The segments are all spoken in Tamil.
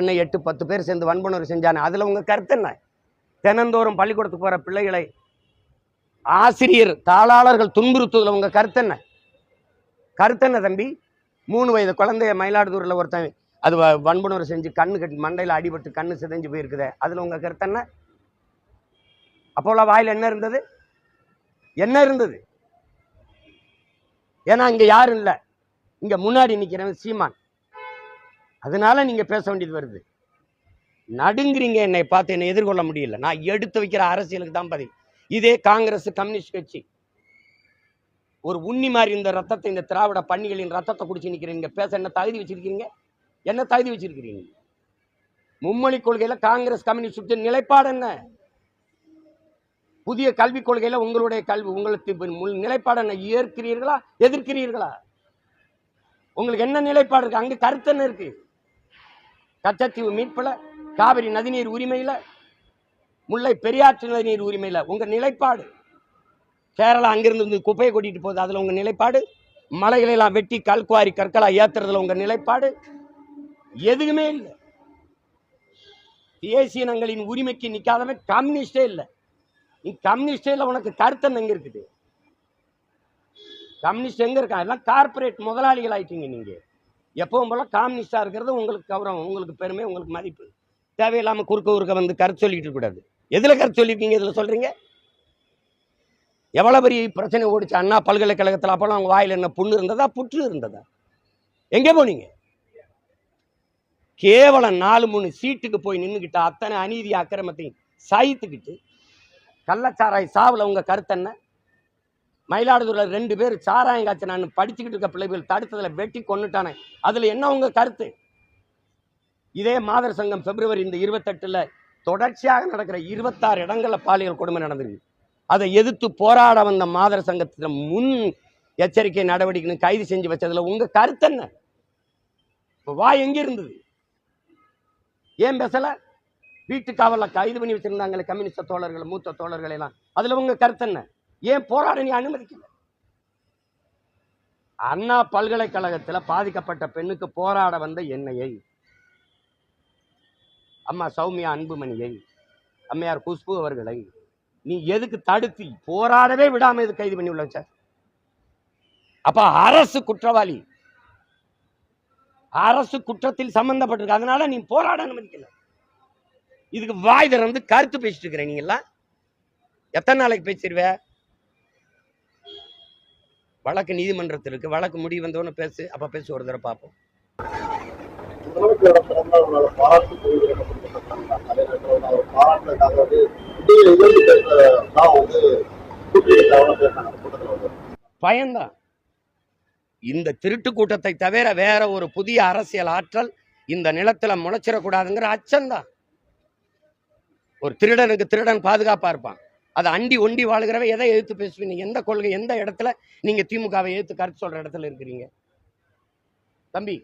என்ன எட்டு பத்து பேர் சேர்ந்து வன்புணர்வு செஞ்சானே. அதில் உங்கள் கருத்து என்ன? தினந்தோறும் பள்ளிக்கூடத்துக்கு போகிற பிள்ளைகளை ஆசிரியர் தாளாளர்கள் துன்புறுத்துவதில் உங்கள் கருத்து என்ன? கருத்து என்ன தம்பி? மூணு வயது குழந்தைய மயிலாடுதுறையில் ஒருத்தன் அது வன்புணர்வு செஞ்சு கண்ணு கட்டி மண்டையில் அடிபட்டு கண்ணு சிதைஞ்சு போயிருக்குதே. அதில் உங்கள் கருத்து என்ன? அப்போல்லாம் வாயில் என்ன இருந்தது? என்ன இருந்தது? ஏன்னா இங்கே யாரும் இல்லை. இங்கே முன்னாடி நிற்கிறவன் சீமான். அதனால நீங்கள் பேச வேண்டியது வருது. நடுங்குறீங்க என்னை பார்த்து என்னை எதிர்கொள்ள முடியல. நான் எடுத்து வைக்கிற அரசியலுக்கு தான் பதில். இதே காங்கிரஸ் கம்யூனிஸ்ட் கட்சி. ஒரு உண்ணி மாதிரி இந்த ரத்தத்தை இந்த திராவிட பண்ணிகளின் ரத்தத்தை குடிச்சு நிற்கிறீங்க பேச என்ன தகுதி வச்சிருக்கீங்க என்ன தகுதி வச்சிருக்கிறீங்க? மும்மொழி கொள்கையில் காங்கிரஸ் கம்யூனிஸ்ட் நிலைப்பாடு என்ன? புதிய கல்விக் கொள்கையில் உங்களுடைய கல்வி உங்களுக்கு நிலைப்பாடு என்ன? ஏற்கிறீர்களா? எதிர்க்கிறீர்களா? உங்களுக்கு என்ன நிலைப்பாடு இருக்கு? அங்கே கருத்து என்ன இருக்கு? கச்சத்தீவு மீட்பில் காவிரி நதிநீர் உரிமையில் முல்லை பெரியாற்று நதிநீர் உரிமையில் உங்கள் நிலைப்பாடு. கேரளா அங்கிருந்து குப்பையை கொட்டிட்டு போகுது அதில் உங்கள் நிலைப்பாடு. மலைகளெல்லாம் வெட்டி கல்குவாரி கற்களாக ஏற்றுறதுல உங்கள் நிலைப்பாடு. எதுவுமே இல்லை. தேசியனங்களின் உரிமைக்கு நிற்காதவன் கம்யூனிஸ்டே இல்லை. நீ கம்யூனிஸ்டே இல்லை உனக்கு கருத்தன் எங்கே இருக்குது? கம்யூனிஸ்ட் எங்கே இருக்கான் எல்லாம் கார்ப்பரேட் முதலாளிகள் ஆயிட்டீங்க நீங்கள் எப்பவும் போல கம்யூனிஸ்டா இருக்கிறது உங்களுக்கு கௌரவம் உங்களுக்கு பெருமை உங்களுக்கு மதிப்பு. தேவையில்லாமல் குறுக்க குறுக்க வந்து கருத்து சொல்லிட்டு கூடாது எதில் கருத்து சொல்லியிருக்கீங்க இதில் சொல்கிறீங்க எவ்வளோ பெரிய பிரச்சனை ஓடிச்சு? அண்ணா பல்கலைக்கழகத்தில் அப்போலாம் அவங்க வாயில் என்ன புண்ணு இருந்ததா புற்று இருந்ததா? எங்கே போனீங்க? கேவலம் நாலு மூணு சீட்டுக்கு போய் நின்றுக்கிட்ட அத்தனை அநீதி அக்கிரமத்தையும் சாய்த்துக்கிட்டு கள்ளச்சாராய் சாவில் உங்கள் கருத்து என்ன? மயிலாடுதுறையில் ரெண்டு பேர் சாராயம் காய்ச்சி நான் படிச்சுக்கிட்டு இருக்க பிள்ளைகள் தடுத்ததில் வெட்டி கொன்னுட்டானே. அதில் என்ன உங்க கருத்து? இதே மாதர் சங்கம் பிப்ரவரி இந்த இருபத்தெட்டுல தொடர்ச்சியாக நடக்கிற இருபத்தாறு இடங்களில் பாலியல் கொடுமை நடந்திருக்கு. அதை எதிர்த்து போராட வந்த மாதர் சங்கத்தில் முன் எச்சரிக்கை நடவடிக்கைன்னு கைது செஞ்சு வச்சதுல உங்க கருத்து என்ன? இப்போ வா எங்கே இருந்தது? ஏன் பேசலை? வீட்டு காவலில் கைது பண்ணி வச்சிருந்தாங்களே கம்யூனிஸ்ட தோழர்கள் மூத்த தோழர்கள் எல்லாம். அதில் உங்க கருத்து என்ன? ஏன் போராட நீ அனுமதிக்கல? அண்ணா பல்கலைக்கழகத்தில் பாதிக்கப்பட்ட பெண்ணுக்கு போராட வந்த என்னையை அம்மா சௌமியா அன்புமணியை அம்மையார் குஷ்பு அவர்களை நீ எதுக்கு தடுத்து போராடவே விடாம இது கைது பண்ணி உள்ள சார்? அப்ப அரசு குற்றவாளி. அரசு குற்றத்தில் சம்பந்தப்பட்டிருக்கு. அதனால நீ போராட அனுமதிக்கல. இதுக்கு வாய் திறந்து கருத்து பேசிட்டு இருக்கிற நீங்க எல்லாம் எத்தனை நாளைக்கு பேசிடுவேன் வழக்கு நீதிமன்றத்தில் இருக்கு வழக்கு முடிவு வந்தோன்னு பேசு அப்ப பேசி ஒரு தடவை பார்ப்போம் பயன்தான் இந்த திருட்டு கூட்டத்தை தவிர வேற ஒரு புதிய அரசியல் ஆற்றல் இந்த நிலத்துல முளைச்சிடக்கூடாதுங்கிற அச்சம்தான் ஒரு திருடனுக்கு திருடன் பாதுகாப்பா இருப்பான். அதை அண்டி ஒண்டி வாழ்கிறவை எதை எதிர்த்து பேசுவீங்க? எந்த கொள்கை எந்த இடத்துல நீங்க திமுகவை எதிர்த்து கருத்து சொல்ற இடத்துல இருக்கிறீங்க? தம்பி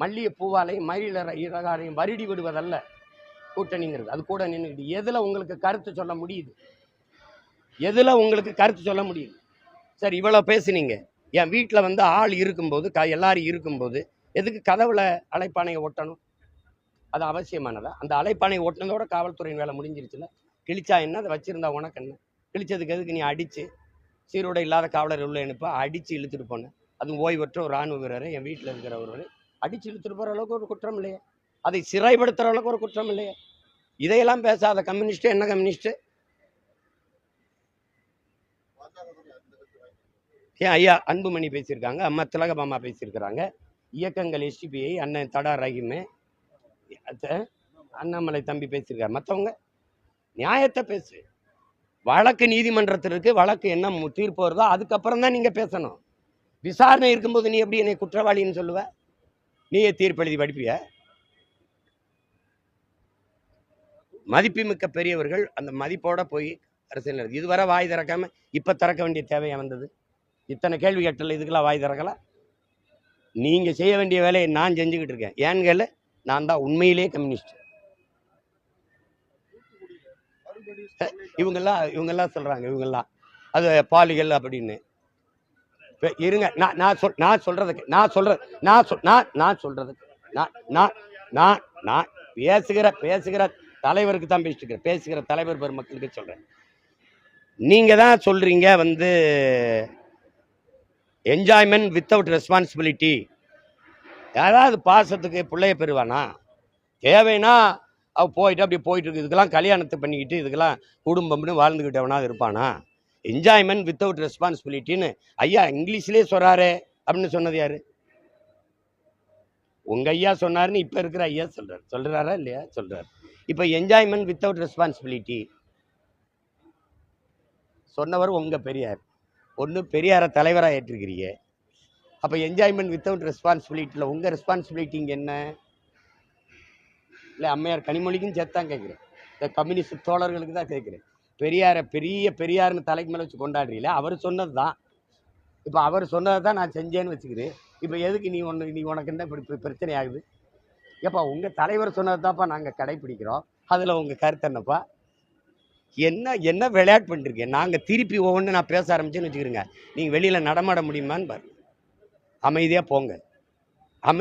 மல்லிய பூவாலையும் மயிலற இறகாரையும் வருடி விடுவதல்ல கூட்டணிங்கிறது. அது கூட நின்றுக்கிட்டு எதுல உங்களுக்கு கருத்து சொல்ல முடியுது? எதுல உங்களுக்கு கருத்து சொல்ல முடியுது? சரி இவ்வளோ பேசுனீங்க. என் வீட்டில் வந்து ஆள் இருக்கும்போது க எல்லாரும் இருக்கும்போது எதுக்கு கதவுல அழைப்பானையை ஒட்டணும்? அது அவசியமானதா? அந்த அழைப்பானையை ஒட்டினதோட காவல்துறையின் வேலை முடிஞ்சிருச்சுல? கிழிச்சா என்ன? அதை வச்சுருந்தா உனக்கு என்ன? கிழிச்சதுக்கு எதுக்கு நீ அடித்து சீரோட இல்லாத காவலர் உள்ள அனுப்ப. அடித்து இழுத்துட்டு போனேன். அதுவும் ஓய்வற்ற ஒரு ராணுவ வீரர் என் வீட்டில் இருக்கிற ஒருவர். அடித்து இழுத்துட்டு போகிற அளவுக்கு ஒரு குற்றம் இல்லையே. அதை சிறைப்படுத்துகிற அளவுக்கு ஒரு குற்றம் இல்லையே. இதையெல்லாம் பேசாத. கம்யூனிஸ்ட்டு என்ன கம்யூனிஸ்ட்டு ஏன் ஐயா அன்புமணி பேசியிருக்காங்க அம்மா திலகமாமா பேசியிருக்கிறாங்க. இயக்கங்கள் எஸ்டிபிஐ அண்ணன் தடா ரஹீமு அண்ணாமலை தம்பி பேசியிருக்காரு. மற்றவங்க நியாயத்தை பேசு. வழக்கு நீதிமன்றத்தில் வழக்கு என்ன மு- தீர்ப்பு வருதோ அதுக்கப்புறம் தான் நீங்கள் பேசணும். விசாரணை இருக்கும்போது நீ எப்படி என்னை குற்றவாளின்னு சொல்லுவ? நீயே தீர்ப்பு எழுதி படிப்பிய? மதிப்புமிக்க பெரியவர்கள் அந்த மதிப்போட போய் அரசியல் இதுவரை வாய் திறக்காம இப்போ திறக்க வேண்டிய தேவையை வந்தது? இத்தனை கேள்வி கேட்டல இதுக்கெல்லாம் வாய் திறக்கல? நீங்கள் செய்ய வேண்டிய வேலையை நான் செஞ்சுக்கிட்டு இருக்கேன். ஏன்னு கேளு நான் தான் உண்மையிலேயே கம்யூனிஸ்ட். இவங்கெல்லாம் இவங்கெல்லாம் சொல்றாங்க இவங்கெல்லாம். அது பாலிகள் அப்படின்னு. இருங்க நான் நான் சொல் நான் சொல்றதுக்கு நான் சொல்கிறது நான் சொல் நான் நான் சொல்றதுக்கு நான் நான் நான் நான் பேசுகிற பேசுகிற தலைவருக்கு தான் பேசிட்டுருக்கிறேன் பேசுகிற தலைவர் பெருமக்களுக்கு சொல்கிறேன் நீங்கள் தான் சொல்கிறீங்க வந்து என்ஜாய்மெண்ட் வித்தவுட் ரெஸ்பான்சிபிலிட்டி யாராவது பாசத்துக்கு பிள்ளைய பெறுவானா? தேவைன்னா அவ போயிட்டு அப்படி போயிட்டு இருக்கு இதுக்கெல்லாம் கல்யாணத்தை பண்ணிக்கிட்டு இதுக்கெல்லாம் குடும்பம்னு வாழ்ந்துக்கிட்டவனாக இருப்பானா? என்ஜாய்மெண்ட் வித்தவுட் ரெஸ்பான்சிபிலிட்டின்னு ஐயா இங்கிலீஷ்லேயே சொல்கிறாரே அப்படின்னு சொன்னது யாரு? உங்கள் ஐயா சொன்னார்னு இப்போ இருக்கிற ஐயா சொல்கிறார் சொல்கிறாரா இல்லையா? சொல்கிறார் இப்போ என்ஜாய்மெண்ட் வித்தவுட் ரெஸ்பான்சிபிலிட்டி சொன்னவர் உங்கள் பெரியார். ஒன்று பெரியாரை தலைவராக ஏற்றிருக்கிறீங்க. அப்போ என்ஜாய்மெண்ட் வித்தவுட் ரெஸ்பான்சிபிலிட்டியில் உங்கள் ரெஸ்பான்சிபிலிட்டிங்க என்ன? இல்லை அம்மையார் கனிமொழிக்கும் சேர்த்து தான் கேட்குறேன். இந்த கம்யூனிஸ்ட் தோழர்களுக்கு தான் கேட்குறேன். பெரியாரை பெரிய பெரியார்னு தலைக்கு மேலே வச்சு கொண்டாடுறீல அவர் சொன்னது தான் இப்போ அவர் சொன்னதை தான் நான் செஞ்சேன்னு வச்சுக்கிறேன். இப்போ எதுக்கு நீ ஒன்று நீ உனக்கு என்ன இப்படி பிரச்சனை ஆகுது? ஏப்பா உங்கள் தலைவர் சொன்னது தான்ப்பா நாங்கள் கடைப்பிடிக்கிறோம். அதில் உங்கள் கருத்து என்னப்பா? என்ன என்ன விளையாட்டு பண்ணிருக்கேன் நாங்கள் திருப்பி ஒவ்வொன்று நான் பேச ஆரம்பிச்சேன்னு வச்சுக்கிறேங்க. நீங்கள் வெளியில் நடமாட முடியுமான்னு பாரு அமைதியாக போங்க. அமை